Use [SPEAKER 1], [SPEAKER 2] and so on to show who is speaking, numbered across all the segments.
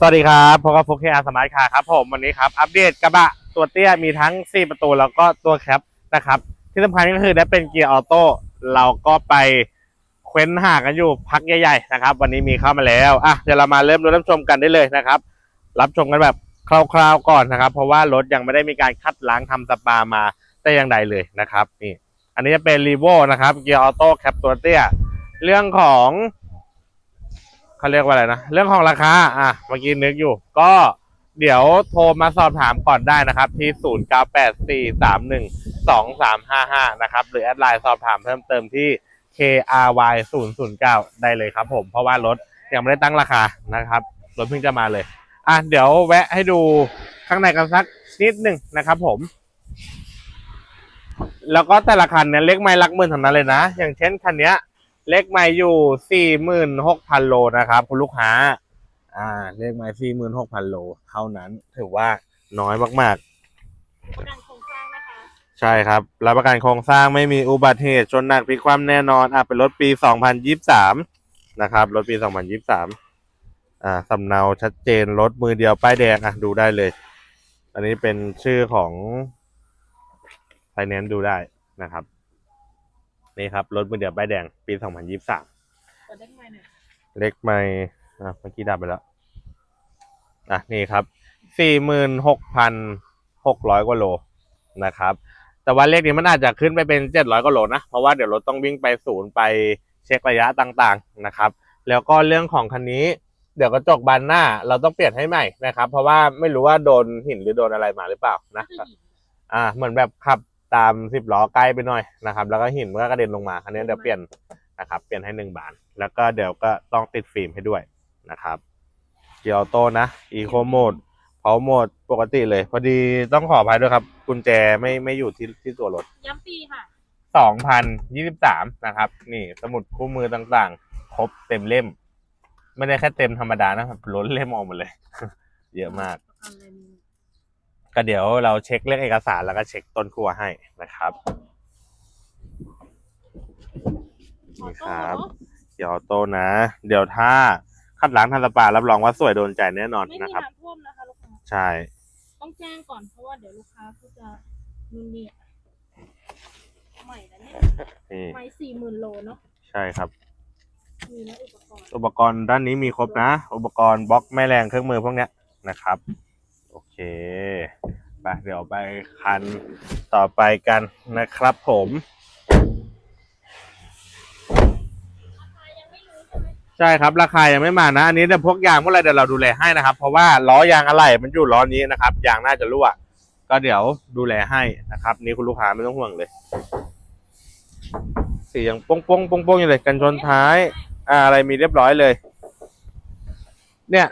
[SPEAKER 1] สวัสดีครับพบกับฟุกเคีอาสมาร์ทคาร์ครับผมวันนี้ครับอัปเดตกระบะตัวเตี้ยมีทั้ง 4 ประตูแล้วก็ตัวแคปนะครับ ที่สำคัญก็คือได้เป็นเกียร์ออโต้เราก็ไปเค้นหากันอยู่พักใหญ่ๆนะครับ วันนี้มีเข้ามาแล้วอะเดี๋ยวเรามาเริ่มดูรับชมกันได้เลยนะครับ รับชมกันแบบคร่าวๆก่อนนะครับ เพราะว่ารถยังไม่ได้มีการคัดล้างทำสปามาแต่อย่างใดเลยนะครับนี่อันนี้จะเป็นรีโวนะครับเกียร์ออโต้แคปตัวเตี้ยเรื่องของ เขาเรียกว่าอะไรนะ เรื่องของราคา อะ เมื่อกี้นึกอยู่ ก็เดี๋ยวโทรมาสอบถามก่อนได้นะครับ ที่ 0984312355 นะครับ หรือแอดไลน์สอบถามเพิ่มเติมที่ KRY 009ได้เลยครับผม เพราะว่ารถยังไม่ได้ตั้งราคานะครับ รถเพิ่งจะมาเลย อะ เดี๋ยวแวะให้ดูข้างในกันสักนิดหนึ่งนะครับผม แล้วก็แต่ละคันเนี่ยเล็กไม่ลักหมื่นทั้งนั้นเลยนะ อย่างเช่นคันเนี้ย เลขไม่อยู่สี่หมื่นหกพันโลนะครับ คุณลูกค้า อ่า เลขไม่สี่หมื่นหกพันโล เท่านั้นถือว่าน้อยมาก
[SPEAKER 2] ประกันโครงสร้างนะคะ
[SPEAKER 1] ๆใช่ครับรับประกันโครงสร้างไม่มีอุบัติเหตุชนหนักพลิกคว่ำแน่นอน อะเป็นรถปีสองพันยี่สามนะครับ รถปีสองพันยี่สามอ่าสำเนาชัดเจนรถมือเดียวป้ายแดงอะดูได้เลย อันนี้เป็นชื่อของไฟแนนซ์ดูได้นะครับ นี่ครับรถมือเดียวป้ายแดงปีสองพันยี่สาม
[SPEAKER 2] เปิดได้ไหมหน่อย
[SPEAKER 1] เล็กไม่อะเมื่อกี้ดับไปแล้ว อะนี่ครับสี่หมื่นหกพันหกร้อยกว่าโลนะครับ แต่ว่าเลขนี้มันอาจจะขึ้นไปเป็นเจ็ดร้อยกว่าโลนะ เพราะว่าเดี๋ยวรถต้องวิ่งไปศูนย์ไปเช็คระยะต่างๆนะครับ แล้วก็เรื่องของคันนี้เดี๋ยวกระจกบานหน้าเราต้องเปลี่ยนให้ใหม่นะครับ เพราะว่าไม่รู้ว่าโดนหินหรือโดนอะไรมาหรือเปล่านะ
[SPEAKER 2] ก็คือหญิง
[SPEAKER 1] อ่าเหมือนแบบขับ ตามสิบล้อใกล้ไปหน่อยนะครับ แล้วก็หินมันก็กระเด็นลงมาคันนี้เดี๋ยวเปลี่ยนนะครับเปลี่ยนให้หนึ่งบานแล้วก็เดี๋ยวก็ต้องติดฟิล์มให้ด้วยนะครับเกียร์ออโต้นะอีโคโหมดเผาโหมดปกติเลย พอดีต้องขออภัยด้วยครับ กุญแจไม่ไม่อยู่ที่ที่ตัวรถ
[SPEAKER 2] ย้ำปีค่ะ
[SPEAKER 1] สองพันยี่สิบสามนะครับ นี่สมุดคู่มือต่างๆ ครบเต็มเล่ม ไม่ได้แค่เต็มธรรมดานะครับล้นเล่มออกหมดเลย เยอะมาก
[SPEAKER 2] ประ กันอะไรมี
[SPEAKER 1] ก็เดี๋ยวเราเช็คเรื่องเอกสารแล้วก็เช็คต้นครัวให้นะครับนี่ครับเดี๋ยวออโต้นะ เดี๋ยวถ้าคัดล้างทันสปารับรองว่าสวยโดนใจแน่นอน
[SPEAKER 2] ไม่มี
[SPEAKER 1] นะครับ
[SPEAKER 2] น้ำท่วมนะคะลูกค้า
[SPEAKER 1] ใช่
[SPEAKER 2] ต้องแจ้งก่อนเพราะว่าเดี๋ยวลูกค้าเขาจะมีเนี่ยใหม่นะเนี่ย
[SPEAKER 1] นี่
[SPEAKER 2] ใหม่สี่หมื่นโลเนาะ
[SPEAKER 1] ใช่ครับ
[SPEAKER 2] มีนะอุปกรณ์
[SPEAKER 1] อุปกรณ์ด้านนี้มีครบนะ อุปกรณ์บล็อกแม่แรงเครื่องมือพวกเนี้ยนะครับโอ เคไปเดี๋ยวไปคันต่อไปกันนะครับผมใช่ครับ ราคายังไม่มานะ อันนี้เดี๋ยวพวกยางพวกอะไรเดี๋ยวเราดูแลให้นะครับ เพราะว่าล้อยางอะไรมันอยู่ล้อนี้นะครับยางน่าจะรั่ว ก็เดี๋ยวดูแลให้นะครับ นี่คุณลูกค้าไม่ต้องห่วงเลยสียังโป้งโป้งโป้งป้งอยู่เลยกันชนท้าย อ่าอะไรมีเรียบร้อยเลย เนี่ย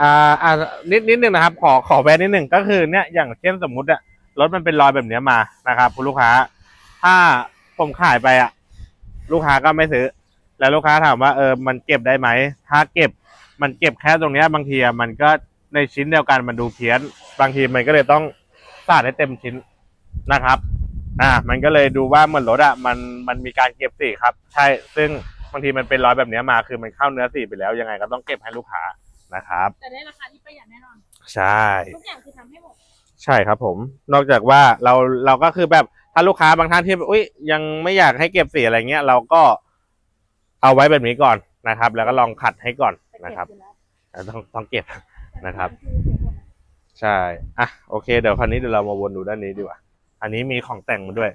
[SPEAKER 1] อ่าอ่านิดนิดหนึ่งนะครับ ขอขอแวะนิดหนึ่งก็คือเนี่ยอย่างเช่นสมมุติอะรถมันเป็นรอยแบบเนี้ยมานะครับคุณลูกค้า ถ้าผมขายไปอะลูกค้าก็ไม่ซื้อ แล้วลูกค้าถามว่าเออมันเก็บได้ไหมถ้าเก็บมันเก็บแค่ตรงเนี้ยบางทีอะมันก็ในชิ้นเดียวกันมันดูเพี้ยน บางทีมันก็เลยต้องสาดให้เต็มชิ้นนะครับ อ่า มันก็เลยดูว่าเหมือนรถอะมันมันมีการเก็บสีครับ ใช่ซึ่งบางทีมันเป็นรอยแบบนี้มาคือมันเข้าเนื้อสีไปแล้วยังไงก็ต้องเก็บให้ลูกค้า นะครับ
[SPEAKER 2] แต่ได้ราคาที่ประหยัดแน่นอน
[SPEAKER 1] ใช่
[SPEAKER 2] ทุกอย่างคือทำให้หมด
[SPEAKER 1] ใช่ครับผม นอกจากว่าเราเราก็คือแบบถ้าลูกค้าบางท่านที่อุ้ยยังไม่อยากให้เก็บสีอะไรเงี้ยเราก็เอาไว้แบบนี้ก่อนนะครับ แล้วก็ลองขัดให้ก่อน
[SPEAKER 2] แต่
[SPEAKER 1] นะครับ
[SPEAKER 2] เก็อยู่แล้ว
[SPEAKER 1] อะต้องต้องเก็บนะครับ
[SPEAKER 2] แต่อเก็บหมด
[SPEAKER 1] ใช่อะโอเค เดี๋ยวคราวนี้เดี๋ยวเรามาวนดูด้านนี้ดีกว่า อันนี้มีของแต่งมาด้วย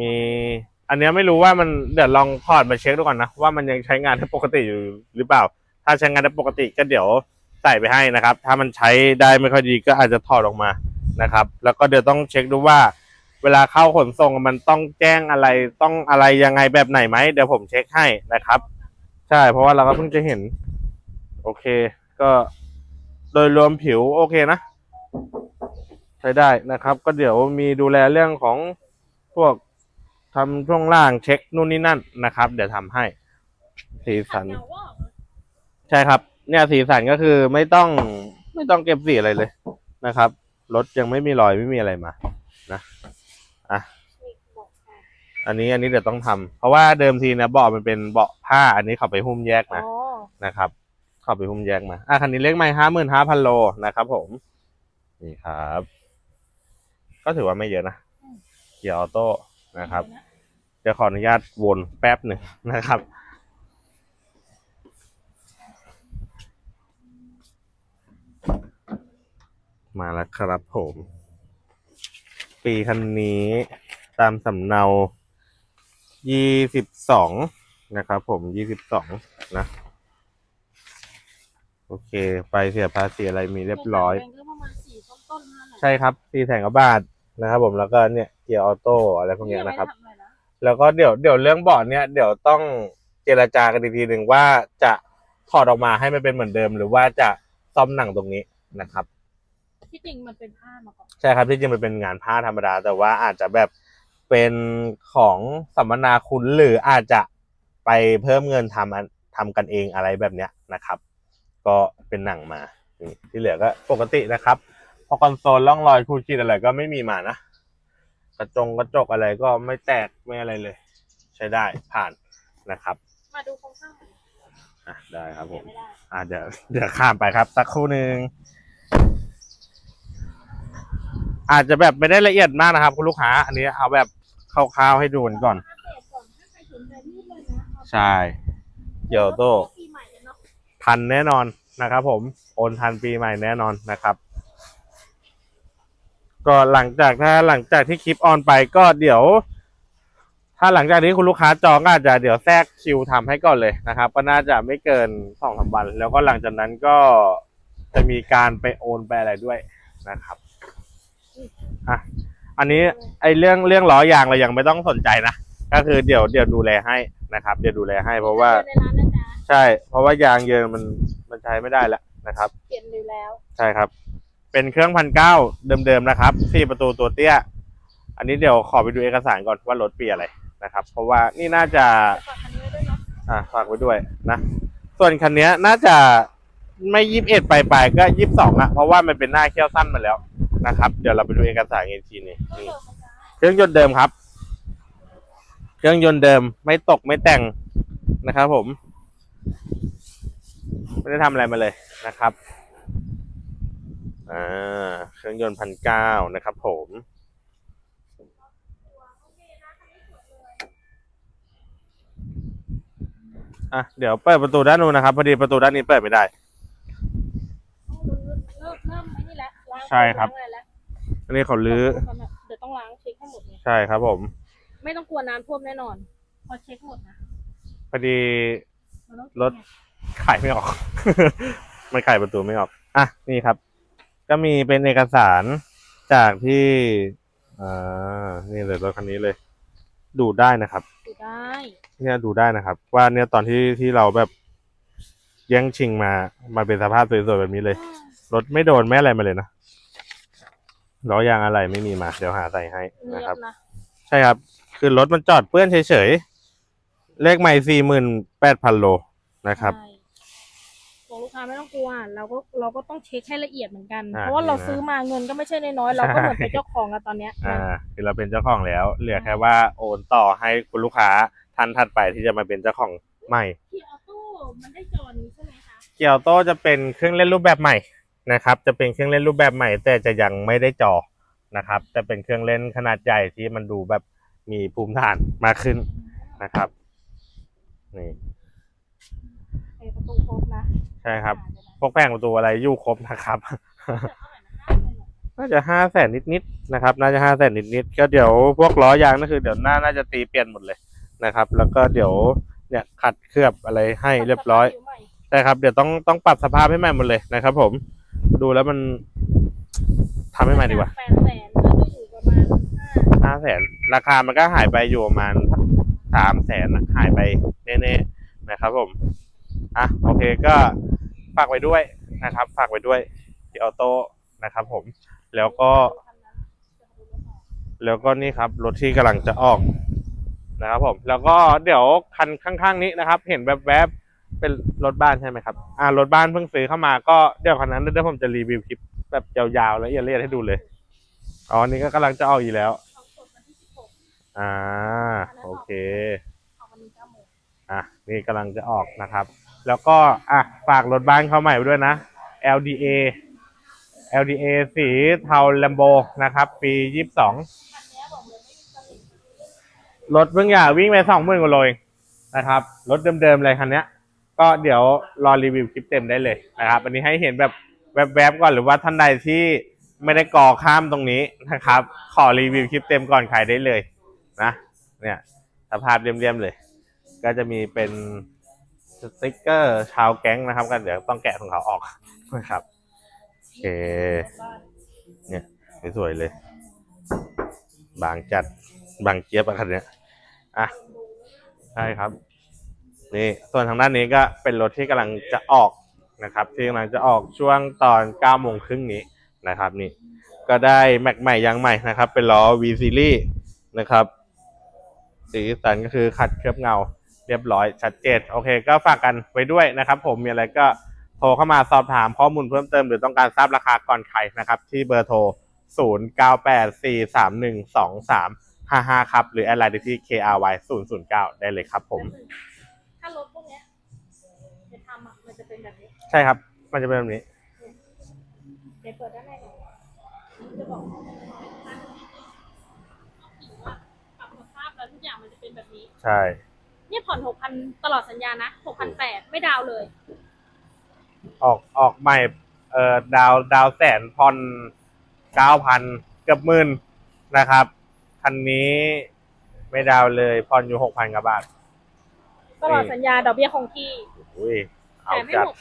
[SPEAKER 1] มี อันเนี้ยไม่รู้ว่ามันเดี๋ยวลองถอดมาเช็คดูก่อนนะว่ามันยังใช้งานได้ปกติอยู่หรือเปล่า ถ้าใช้งานได้ปกติก็เดี๋ยวใส่ไปให้นะครับ ถ้ามันใช้ได้ไม่ค่อยดีก็อาจจะถอดออกมานะครับ แล้วก็เดี๋ยวต้องเช็คดูว่า เวลาเข้าขนส่งมันต้องแจ้งอะไรต้องอะไรยังไงแบบไหนไหมเดี๋ยวผมเช็คให้นะครับ ใช่เพราะว่าเราก็เพิ่งจะเห็น โอเค ก็โดยรวมผิวโอเคนะ ใช้ได้นะครับ ก็เดี๋ยวมีดูแลเรื่องของพวกทำช่วงล่างเช็คนู่นนี่นั่นนะครับ เดี๋ยวทำให้สีสัน
[SPEAKER 2] ว่า
[SPEAKER 1] ใช่ครับ เนี่ยสีสันก็คือไม่ต้องไม่ต้องเก็บสีอะไรเลยนะครับรถยังไม่มีรอยไม่มีอะไรมานะอะ
[SPEAKER 2] อั
[SPEAKER 1] นนี้อันนี้เดี๋ยวต้องทำเพราะว่าเดิมทีนะเบาะมันเป็นเบาะผ้า อันนี้เขาไปหุ้มแยกนะนะครับเข้าไปหุ้มแยกมาอะคันนี้เลขไม่ห้าหมื่นห้าพันโลนะครับผมนี่ครับ ก็ถือว่าไม่เยอะนะเกียร์ออโต้นะครับเดี๋ยวขออนุญาตวนแป๊บหนึ่งนะครับ มาแล้วครับผม ปีคันนี้ตามสำเนายี่สิบสองนะครับผมยี่สิบสองนะ โอเค ไปเสียภาษีอะไรมีเรียบร้อย
[SPEAKER 2] แบงก็ประมาณสี่ต้นๆนั่นแหละ
[SPEAKER 1] ใช่ครับสี่แสนกว่าบาทนะครับผมแล้วก็เนี่ยเกียร์ออโต้อะไรพวกเนี้ยนะครับ
[SPEAKER 2] ยังไม่ได้ทำอะไรนะ
[SPEAKER 1] แล้วก็เดี๋ยวเดี๋ยวเรื่องเบาะเนี่ยเดี๋ยวต้องเจรจากันอีกทีหนึ่งว่าจะถอดออกมาให้มันเป็นเหมือนเดิม หรือว่าจะซ่อมหนังตรงนี้นะครับ
[SPEAKER 2] ที่จริงมันเป็นผ้ามาก่อน
[SPEAKER 1] ใช่ครับที่จริงมันเป็นงานผ้าธรรมดา แต่ว่าอาจจะแบบเป็นของสัมมนาคุณหรืออาจจะไปเพิ่มเงินทำอันทำกันเองอะไรแบบเนี้ยนะครับ ก็เป็นหนังมานี่ที่เหลือก็ปกตินะครับพอคอนโซลร่องรอยคูดขีดอะไรก็ไม่มีมานะกระจงกระจกอะไรก็ไม่แตกไม่อะไรเลย ใช้ได้ผ่านนะครับ
[SPEAKER 2] มาดูโครงสร้างหน่อย
[SPEAKER 1] อะได้ครับผ
[SPEAKER 2] เดี๋ยว
[SPEAKER 1] ม
[SPEAKER 2] ไม่ได้
[SPEAKER 1] อะเดี๋ยวเดี๋ยวข้ามไปครับสักครู่หนึ่ง อาจจะแบบไม่ได้ละเอียดมากนะครับ คุณลูกค้า อันนี้เอาแบบคร่าวๆให้ดูกันก่อน
[SPEAKER 2] อัปเดตก่อนใช่
[SPEAKER 1] เกียวโต้
[SPEAKER 2] ปีใหม่เลยเนาะ
[SPEAKER 1] ทันแน่นอนนะครับ ผมโอนทันปีใหม่แน่นอนนะครับ ก็หลังจากถ้าหลังจากที่คลิปออนไปก็เดี๋ยว ถ้าหลังจากนี้คุณลูกค้าจองก็อาจจะเดี๋ยวแทรกคิวทำให้ก่อนเลยนะครับ ก็น่าจะไม่เกินสองสามวัน แล้วก็หลังจากนั้นก็จะมีการไปโอนไปอะไรด้วยนะครับ อะอันนี้ไอเรื่องเรื่องล้อยางเรายังไม่ต้องสนใจนะก็คือเดี๋ยวเดี๋ยวดูแลให้นะครับ เดี๋ยวดูแลให้ เพราะว่า
[SPEAKER 2] ในร้านนะจ๊ะ
[SPEAKER 1] ใช่ เพราะว่ายางเยินมันมันใช้ไม่ได้แล้วนะครับ
[SPEAKER 2] เปลี่ยนเลยแล้ว
[SPEAKER 1] ใช่ครับ เป็นเครื่องพันเก้าเดิมๆนะครับสี่ประตูตัวเตี้ย อันนี้เดี๋ยวขอไปดูเอกสารก่อนว่ารถปีอะไรนะครับ เพราะว่านี่น่าจะ
[SPEAKER 2] ฝากคันนี้ไว้ด้วยเนาะ
[SPEAKER 1] อ่าฝากไว้ด้วยนะ ส่วนคันนี้น่าจะไม่ยี่สิบเอ็ดไปลายๆก็ยี่สิบสองอะเพราะว่ามันเป็นหน้าเขี้ยวสั้นมาแล้ว นะครับ เดี๋ยวเราไปดูเอกสารอีกทีหนึงนี่เครื่องยนต์เดิมครับ เครื่องยนต์เดิมไม่ตกไม่แต่งนะครับผม ไม่ได้ทำอะไรมาเลยนะครับ อ่า เครื่องยนต์พันเก้านะครับผม อะ เดี๋ยวเปิดประตูด้านนู้นนะครับ พอดีประตูด้านนี้เปิดไม่ได้
[SPEAKER 2] เริ่มเริ่มไอ้นี่แหละล้าง
[SPEAKER 1] ใช่ครับ
[SPEAKER 2] ล้างอะไแล้ว
[SPEAKER 1] อันนี้เขาลื้อ
[SPEAKER 2] เดี๋ยวต้องล้างเช็คให้หมดเลย
[SPEAKER 1] ใช่ครับ ผม
[SPEAKER 2] ไม่ต้องกลัวน้ำท่วมแน่นอน พอเช็คหมดนะ
[SPEAKER 1] พอดี
[SPEAKER 2] มันต้อง
[SPEAKER 1] รถ ขายไม่ออก มันขายประตูไม่ออก อะ นี่ครับ ก็มีเป็นเอกสารจากที่อ่านี่เลยรถคันนี้เลย ดูได้นะครับ
[SPEAKER 2] ดูได้
[SPEAKER 1] เนี่ยดูได้นะครับ ว่าเนี่ยตอนที่ที่เราแบบแย่งชิงมา มาเป็นสภาพสวยๆแบบนี้เลย รถไม่โดนแม่อะไรมาเลยนะ ล้อยางอะไรไม่มีมา เดี๋ยวหาใส่ให้
[SPEAKER 2] เนี
[SPEAKER 1] นะ
[SPEAKER 2] ย
[SPEAKER 1] ครับ
[SPEAKER 2] บนะ
[SPEAKER 1] ใช่ครับ คือรถมันจอดเปื้อนเฉยๆ เลขไม่สี่หมื่นแปดพันโลนะครับ
[SPEAKER 2] ใช่บอกลูกค้าไม่ต้องกลัวเราก็เราก็ต้องเช็คให้ละเอียดเหมือนกัน
[SPEAKER 1] อ่า
[SPEAKER 2] เพราะว่าเรา
[SPEAKER 1] นี่นะ
[SPEAKER 2] ซื้อมาเงินก็ไม่ใช่น้อยๆเราก็เหมือนเป็นเจ้าของกันตอนเนี้ย
[SPEAKER 1] อ่าคือเราเป็นเจ้าของแล้ว เหลือแค่ว่าโอนต่อให้คุณลูกค้าท่านถัดไปที่จะมาเป็นเจ้าของใหม่
[SPEAKER 2] ที่ออโต้มันได้จอนี้ใช่ไหมคะ
[SPEAKER 1] เกียวโตจะเป็นเครื่องเล่นรูปแบบใหม่ นะครับ จะเป็นเครื่องเล่นรูปแบบใหม่ แต่จะยังไม่ได้จอนะครับ จะเป็นเครื่องเล่นขนาดใหญ่ที่มันดูแบบมีภูมิฐานมากขึ้นนะครับนี่
[SPEAKER 2] เออประตูครบนะ
[SPEAKER 1] ใช่ครับ
[SPEAKER 2] อ่าเดี๋ยวนะ
[SPEAKER 1] พวกแผงประตูอะไรอยู่ครบนะครับ
[SPEAKER 2] เดี๋ยวเท่าไหร่นะห้าพันเหรอ
[SPEAKER 1] น่าจะห้าแสนนิดๆนะครับ น่าจะห้าแสนนิดๆก็เดี๋ยวพวกล้อยางนั่นคือเดี๋ยวหน้าน่าจะตีเปลี่ยนหมดเลยนะครับ แล้วก็เดี๋ยวเนี่ยขัดเคลือบอะไรให้เรียบร้อย
[SPEAKER 2] ผิวใหม่
[SPEAKER 1] ใช่ครับ เดี๋ยวต้องต้องปรับสภาพให้ใหม่หมดเลยนะครับผม ดูแล้วมันทำให้ใหม่ดีกว่า
[SPEAKER 2] แปดแสนก็จะอยู่ประมาณห้า
[SPEAKER 1] ห้าแสนราคามันก็หายไปอยู่ประมาณสามแสนหายไปแน่ๆนะครับผมอะโอเคก็ฝากไว้ด้วยนะครับ ฝากไว้ด้วยที่ออโต้นะครับ ผม แล้วก็ แล้วก็นี่ครับรถที่กำลังจะออกนะครับผม แล้วก็เดี๋ยวคันข้างๆนี้นะครับ เห็นแวบๆ เป็นรถบ้านใช่ไหมครับ อ่ารถบ้านเพิ่งซื้อเข้ามาก็เดี๋ยวคันนั้นเดี๋ยวผมจะรีวิวคลิปแบบยาวๆแล้วละเอียดๆให้ดูเลย อ๋อ นี่ก็กำลังจะออกอยู่แล้ว
[SPEAKER 2] ของสดวันที่สิบหก
[SPEAKER 1] อ่า โอเค
[SPEAKER 2] ออกวันนี้เก้าโมง
[SPEAKER 1] อะ นี่กำลังจะออกนะครับ แล้วก็ อะ ฝากรถบ้านเข้าใหม่ไปด้วยนะ LDA LDA สีเทาแลมโบนะครับ ปียี่สิบสอง
[SPEAKER 2] คันเนี้ยบอกเลยไม่มีสนิท
[SPEAKER 1] รถเพิ่งอย่าวิ่งไปสองหมื่นกว่าโลเองนะครับ รถเดิมๆเลยคันเนี้ย ก็เดี๋ยวรอรีวิวคลิปเต็มได้เลยนะครับอันนี้ให้เห็นแบบแวบๆก่อนหรือว่าท่านใดที่ไม่ได้ก่อข้ามตรงนี้นะครับ ขอรีวิวคลิปเต็มก่อนขายได้เลยนะเนี่ยสภาพเรียมๆเลย ก็จะมีเป็นสติกเกอร์ชาวแก๊งนะครับก็เดี๋ยวต้องแกะของเขาออกนะครับโอเคเนี่ยสวยๆเลย บางจัดบางเจี๊ยบอะคันเนี้ยอะใช่ครับ นี่ส่วนทางด้านนี้ก็เป็นรถที่กำลังจะออกนะครับที่กำลังจะออกช่วงตอน9โมงครึ่งนี้นะครับนี่ก็ได้แม็กใหม่ยางใหม่นะครับ เป็นล้อ V Series นะครับสีสันก็คือขัดเคลือบเงาเรียบร้อยชัดเจนโอเค ก็ฝากกันไว้ด้วยนะครับผมมีอะไรก็โทรเข้ามาสอบถามข้อมูลเพิ่มเติมหรือต้องการทราบราคาก่อนใครนะครับ ที่เบอร์โทร 0 9 8 4 3 1 2 3 5 5 ครับ หรือแอดไลน์ด้ที่ KRY 009 ได้เลยครับผม ใช่ครับ มันจะเป็นแบบนี้
[SPEAKER 2] เดี๋ยวเปิดด้านในก่อนจะบอกว่าปรับสภาพแล้วทุกอย่างมันจะเป็นแบบนี้
[SPEAKER 1] ใช่
[SPEAKER 2] เนี่ยผ่อนหกพันตลอดสัญญานะหกพันแปดไม่ดาวเลย
[SPEAKER 1] ออกออกใหม่ เอ่อดาวดาวแสนพอนเก้าพันเกือบหมื่นนะครับคันนี้ไม่ดาวเลยพอนอยู่หกพันกว่าบาท
[SPEAKER 2] ตลอดสัญญาดอกเบี้ยคงที่
[SPEAKER 1] อุ้ยเอา
[SPEAKER 2] แถมให้
[SPEAKER 1] จัด
[SPEAKER 2] หมด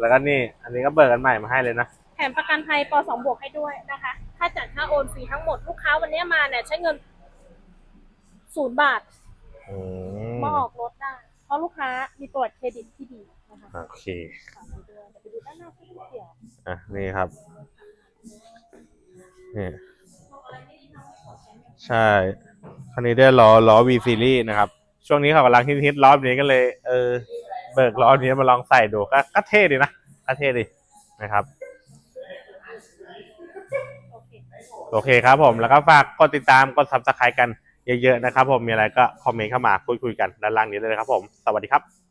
[SPEAKER 1] แล้วก็นี่ อันนี้ก็เบิกกันใหม่มาให้เลยนะ
[SPEAKER 2] แถมประกันภัยปสองบวกให้ด้วยนะคะ ถ้าจัดค่าโอนฟรีทั้งหมดลูกค้าวันนี้มาเนี่ยใช้เงินศูนย์บาท
[SPEAKER 1] อืม
[SPEAKER 2] มาออกรถได้ เพราะลูกค้ามีประวัติเครดิตที่ดีนะคะ
[SPEAKER 1] โอเค
[SPEAKER 2] ฝากไว้ด้วยเดี๋ยวไปดูด้านหน้าสักนิดเดียว
[SPEAKER 1] อะ นี่ครับ นี่ ใช่คันนี้ได้ล้อล้อ V series นะครับ ช่วงนี้เขากำลังฮิตๆล้อแบบนี้ก็เลย เออ เบิกล้อนี้มาลองใส่ดูก็ก็เท่ดีนะก็เท่ดีนะครับ
[SPEAKER 2] โอเค
[SPEAKER 1] ครับผมแล้วก็ฝากกดติดตามกด subscribe กันเยอะๆนะครับผมมีอะไรก็คอมเมนต์เข้ามาพูดคุยกันด้านล่างนี้เลยครับผม สวัสดีครับ